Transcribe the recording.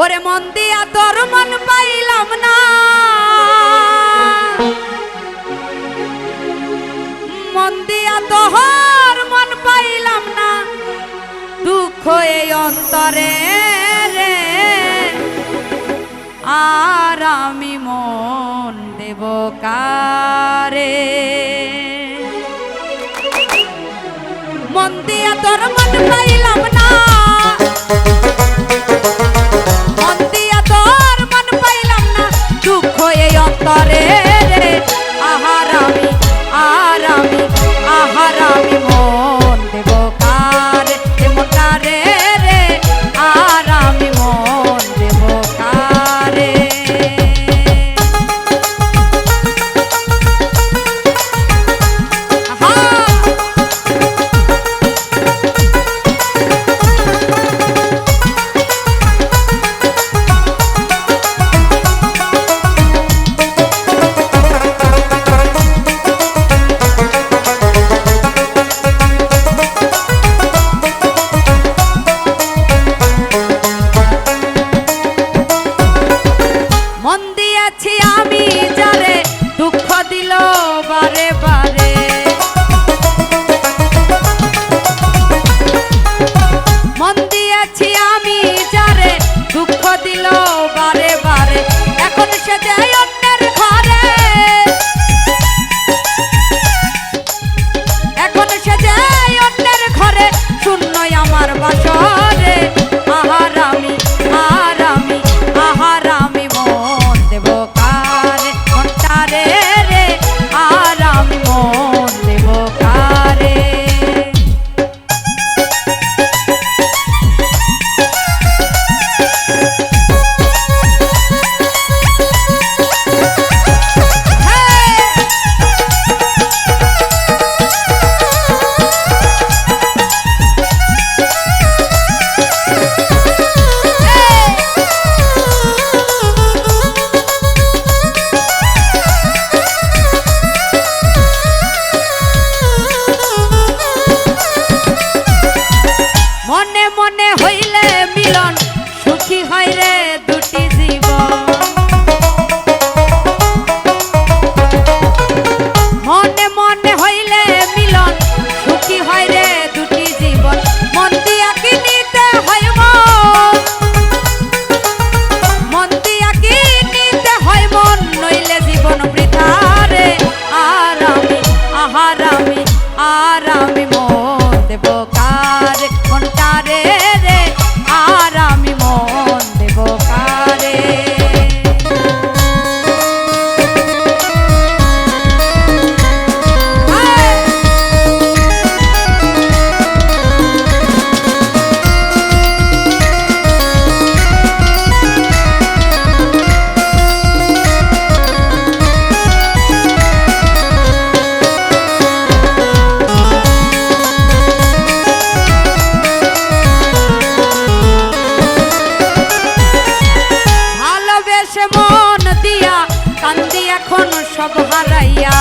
ওরে মন দিয়া তোর মন পাইলাম না। মন দিয়া তোহর মন পাইলাম না। দুঃখ এই অন্তরে রে। আর আমি মন দেব কারে? মন দিয়া তোর মন পাইলাম না। Yeah, yeah. রাম সব হারাইয়া